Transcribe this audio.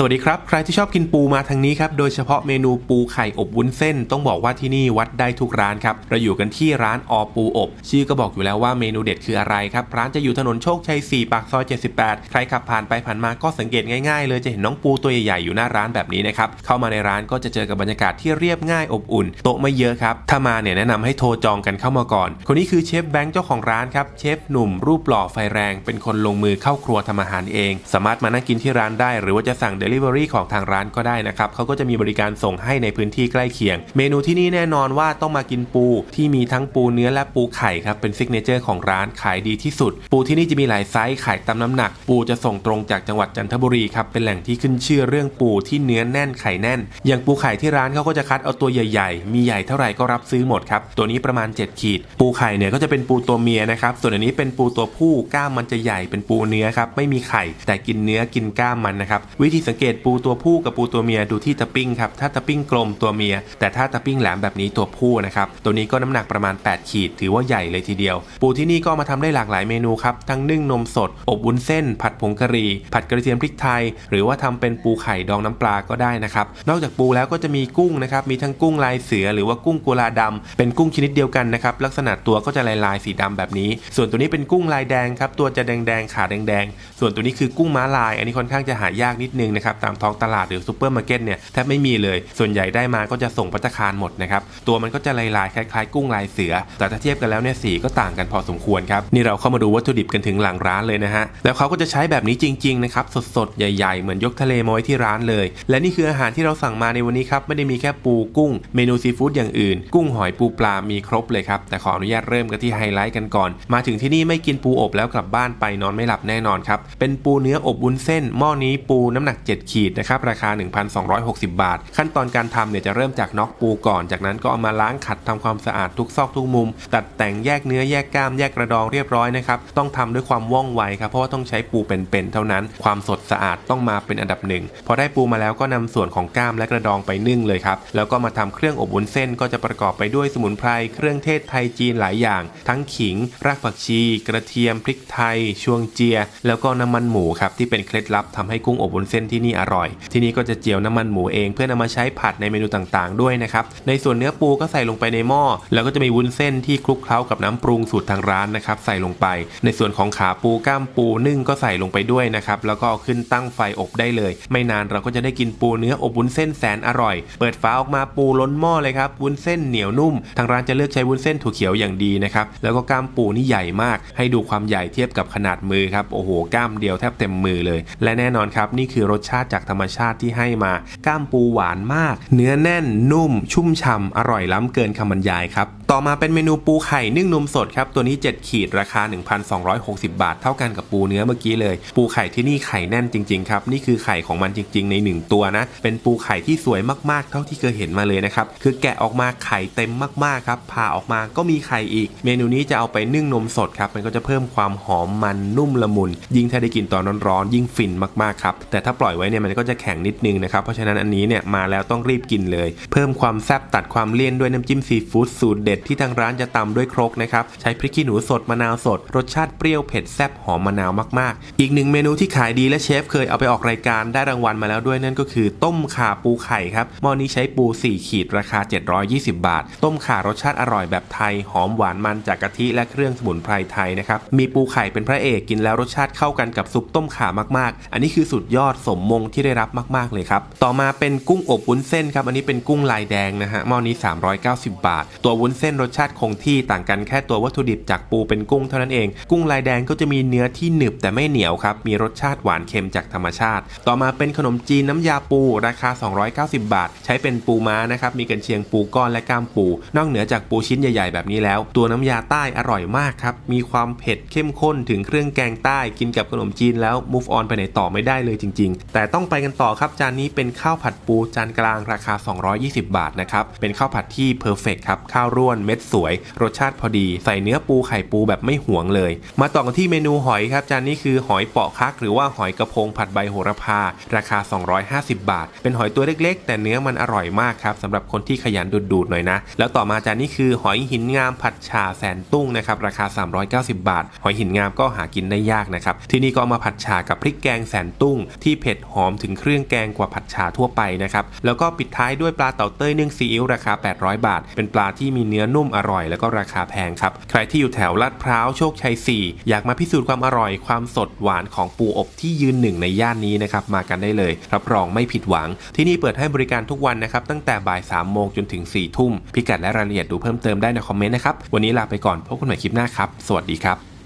สวัสดีครับ ใครที่ชอบกินปูมาทางนี้ครับ โดยเฉพาะเมนูปูไข่อบวุ้นเส้น ต้องบอกว่าที่นี่วัดได้ทุกร้านครับ เราอยู่กันที่ร้านอปูอบ ชื่อก็บอกอยู่แล้วว่าเมนูเด็ดคืออะไรครับ ร้านจะอยู่ถนนโชคชัย 4 ปากซอย 78 ใครขับผ่านไปผ่านมาก็สังเกตง่ายๆ เลยจะเห็นน้องปูตัวใหญ่ๆอยู่หน้าร้านแบบนี้นะครับ เข้ามาในร้านก็จะเจอกับบรรยากาศที่เรียบง่ายอบอุ่น โต๊ะไม่เยอะครับ ถ้ามาเนี่ยแนะนำให้โทรจองกันเข้ามาก่อน คนนี้คือเชฟแบงค์เจ้าของร้านครับ เชฟหนุ่มรูปหล่อไฟแรง เป็นคนลงมือเข้าครัวทำอาหารเอง สามารถมานั่งกินที่ร้านได้ หรือว่าจะสั่ง Delivery ของทางร้านก็ได้นะครับเขาก็จะมีบริการส่งให้ในพื้นที่ใกล้เคียง เมนูที่นี่แน่นอนว่าต้องมากินปูที่มีทั้งปูเนื้อและปูไข่ครับเป็นซิกเนเจอร์ของร้านขายดีที่สุด ปูที่นี่จะมีหลายไซส์ขายตามน้ำหนัก ปูจะส่งตรงจากจังหวัดจันทบุรีครับเป็นแหล่งที่ขึ้นชื่อเรื่องปูที่เนื้อแน่นไข่แน่น อย่างปูไข่ที่ร้านเขาก็จะคัดเอาตัวใหญ่ๆ มีใหญ่เท่าไหร่ก็รับซื้อหมดครับตัวนี้ประมาณ 7 ขีด ปูไข่เนี่ยก็จะเป็นปูตัวเมียนะครับส่วนอันนี้เป็นปูตัวผู้กล้ามมันจะใหญ่เป็นปูเนื้อครับไม่มีไข่แต่กินเนื้อกินกล้ามมันนะครับวิธีสังเกตปูตัวผู้กับปูตัวเมียดูที่ตะปิ้งครับ ถ้าตะปิ้งกลมตัวเมีย แต่ถ้าตะปิ้งแหลมแบบนี้ตัวผู้นะครับ ตัวนี้ก็น้ำหนักประมาณ 8 ขีด ถือว่าใหญ่เลยทีเดียว ปูที่นี่ก็มาทำได้หลากหลายเมนูครับ ทั้งนึ่งนมสด อบวุ้นเส้น ผัดผงกะหรี่ ผัดกระเทียมพริกไทย หรือว่าทำเป็นปูไข่ดองน้ำปลาก็ได้นะครับ นอกจากปูแล้วก็จะมีกุ้งนะครับ มีทั้งกุ้งลายเสือ หรือว่ากุ้งกุลาดำเป็นกุ้งชนิดเดียวกันนะครับ ลักษณะตัวก็จะลายลายสีดำแบบนี้ ส่วนตัวนี้เป็นกุ้งลายแดงครับ ตัวจะแดงๆขาแดงๆส่วนตัวนี้คือกุ้งม้าลาย อันนี้ค่อนข้างจะหายากนิดนึงนะครับตามท้องตลาดหรือซูเปอร์มาร์เก็ตเนี่ยแทบไม่มีเลย ส่วนใหญ่ได้มาก็จะส่งพัตคารหมดนะครับตัวมันก็จะลายลายๆคล้ายๆ กุ้งลายเสือ แต่ถ้าเทียบกันแล้วเนี่ยสีก็ต่างกันพอสมควรครับนี่เราเข้ามาดูวัตถุดิบกันถึงหลังร้านเลยนะฮะแล้วเขาก็จะใช้แบบนี้จริงๆนะครับสดๆใหญ่ๆ เหมือนยกทะเลมาไว้ที่ร้านเลย และนี่คืออาหารที่เราสั่งมาในวันนี้ครับไม่ได้มีแค่ปูกุ้ง เมนูซีฟู้ดอย่างอื่น กุ้งหอยปูปลามีครบเลยครับแต่ขออนุญาตเริ่มกันที่ไฮไลท์กันก่อน มาถึงที่นี่ไม่กินปูอบแล้วกลับบ้านไปนอนไม่หลับแน่นอนครับเป็นปูเนื้ออบวุ้นเส้นหม้อนี้ปูน้ำหนัก7 ขีดนะครับราคา 1,260 บาท ขั้นตอนการทำเนี่ยจะเริ่มจากน็อกปูก่อน จากนั้นก็เอามาล้างขัดทำความสะอาดทุกซอกทุกมุม ตัดแต่งแยกเนื้อแยกกล้ามแยกกระดองเรียบร้อยนะครับต้องทำด้วยความว่องไวครับเพราะว่าต้องใช้ปูเป็นๆเท่านั้น ความสดสะอาดต้องมาเป็นอันดับหนึ่งพอได้ปูมาแล้วก็นำส่วนของกล้ามและกระดองไปนึ่งเลยครับแล้วก็มาทำเครื่องอบวุ้นเส้นก็จะประกอบไปด้วยสมุนไพรเครื่องเทศไทยจีนหลายอย่าง ทั้งขิง รากผักชี กระเทียมพริกไทย ชวงเจีย แล้วก็น้ำมันหมูครับที่เป็นเคล็ดลับทำให้กุ้งอบวุ้นเส้นที่นี่อร่อย ที่นี่ก็จะเจียวน้ำมันหมูเองเพื่อนำมาใช้ผัดในเมนูต่างๆ ด้วยนะครับ ในส่วนเนื้อปูก็ใส่ลงไปในหม้อ แล้วก็จะมีวุ้นเส้นที่คลุกเคล้ากับน้ำปรุงสูตรทางร้านนะครับใส่ลงไป ในส่วนของขาปูก้ามปูนึ่งก็ใส่ลงไปด้วยนะครับแล้วก็เอาขึ้นตั้งไฟอบได้เลย ไม่นานเราก็จะได้กินปูเนื้ออบวุ้นเส้นแสนอร่อย เปิดฝาออกมาปูล้นหม้อเลยครับวุ้นเส้นเหนียวนุ่ม ทางร้านจะเลือกใช้วุ้นเส้นถั่วเขียวอย่างดีนะครับแล้วก็กล้ามปูนี่ใหญ่มาก ให้ดูความใหญ่เทียบกับขนาดมือครับโอ้โหกล้ามเดียวแทบเต็มมือเลย และแน่นอนครับนี่คือรสชาติจากธรรมชาติที่ให้มาก้ามปูหวานมาก เนื้อแน่นนุ่ม ชุ่มฉ่ำอร่อยล้ำเกินคำบรรยายครับ ต่อมาเป็นเมนูปูไข่นึ่งนมสดครับ ตัวนี้ 7 ขีดราคา 1,260 บาท เท่ากันกับปูเนื้อเมื่อกี้เลย ปูไข่ที่นี่ไข่แน่นจริงๆครับ นี่คือไข่ของมันจริงๆ ใน 1 ตัวนะ เป็นปูไข่ที่สวยมากๆ เท่าที่เคยเห็นมาเลยนะครับ คือแกะออกมาไข่เต็มมากๆครับผ่าออกมาก็มีไข่อีก เมนูนี้จะเอาไปนึ่งนมสดครับมันก็จะเพิ่มความหอมมันนุ่มละมุน ยิ่งถ้าได้กินตอนร้อนๆยิ่งฟินมากๆครับแต่ถ้าปล่อยไว้เนี่ยมันก็จะแข็งนิดนึงนะครับเพราะฉะนั้นอันนี้เนี่ยมาแล้วต้องรีบกินเลย เพิ่มความแซ่บตัดความเลี่ยนด้วยน้ำจิ้มซีฟู้ดสูตรเด็ดที่ทางร้านจะตำด้วยครกนะครับ ใช้พริกขี้หนูสดมะนาวสด รสชาติเปรี้ยวเผ็ดแซ่บหอมมะนาวมากๆ อีกหนึ่งเมนูที่ขายดีและเชฟเคยเอาไปออกรายการได้รางวัลมาแล้วด้วยนั่นก็คือ ต้มข่าปูไข่ครับหม้อนี้ใช้ปู 4 ขีดราคา 720 บาท ต้มข่ารสชาติอร่อยแบบไทย หอมหวานมันจากกะทิและเครื่องสมุนไพรไทยนะครับมีปูไข่เป็นพระเอกกินแล้วรสชาติเข้ากันกับซุปต้มข่ามากๆ อันนี้คือสุดยอดสมมงที่ได้รับมากๆเลยครับต่อมาเป็นกุ้งอบวุ้นเส้นครับอันนี้เป็นกุ้งลายแดงนะฮะหม้อนี้ 390 บาท ตัววุ้นเส้นรสชาติคงที่ต่างกันแค่ตัววัตถุดิบจากปูเป็นกุ้งเท่านั้นเอง กุ้งลายแดงก็จะมีเนื้อที่หนึบแต่ไม่เหนียวครับ มีรสชาติหวานเค็มจากธรรมชาติ ต่อมาเป็นขนมจีนน้ำยาปู ราคา 290 บาท ใช้เป็นปูม้านะครับ มีกันเชียงปูก้อนและก้ามปู นอกเหนือจากปูชิ้นใหญ่ๆแบบนี้แล้ว ตัวน้ำยาใต้อร่อยมากครับ มีความเผ็ดเข้มข้นถึงเครื่องแกงใต้กินกับขนมจีนแล้ว move on ไปไหนต่อไม่ได้เลยจริง ๆ แต่ต้องไปกันต่อครับจานนี้เป็นข้าวผัดปูจานกลางราคา 220 บาทนะครับเป็นข้าวผัดที่เพอร์เฟกครับข้าวร่วนอนเม็ดสวย รสชาติพอดี ใส่เนื้อปูไข่ปูแบบไม่หวงเลย มาต่อกันที่เมนูหอยครับ จานนี้คือหอยเปาะคัก หรือว่าหอยกระพงผัดใบโหระพา ราคา 250 บาท เป็นหอยตัวเล็กๆ แต่เนื้อมันอร่อยมากครับสำหรับคนที่ขยันดูดๆหน่อยนะ แล้วต่อมาจานนี้คือหอยหินงามผัดชาแสนตุ้งนะครับราคา 390 บาท หอยหินงามก็หากินได้ยากนะครับที่นี่ก็มาผัดชากับพริกแกงแสนตุ้ง ที่เผ็ดหอมถึงเครื่องแกงกว่าผัดชาทั่วไปนะครับแล้วก็ปิดท้ายด้วยปลาเต่าเต้ยนึ่งซีอิ๊วราคา 800 บาท เป็นปลาที่มีเนื้อนุ่มอร่อย แล้วก็ราคาแพงครับ ใครที่อยู่แถวลาดพร้าวโชคชัย 4 อยากมาพิสูจน์ความอร่อยความสดหวานของปูอบที่ยืนหนึ่งในย่านนี้นะครับมากันได้เลย รับรองไม่ผิดหวัง ที่นี่เปิดให้บริการทุกวันนะครับตั้งแต่บ่าย3โมงจนถึง4ทุ่ม พิกัดและรายละเอียดดูเพิ่มเติมได้ในคอมเมนต์นะครับวันนี้ลาไปก่อนพบกันใหม่คลิปหน้าครับสวัสดีครับ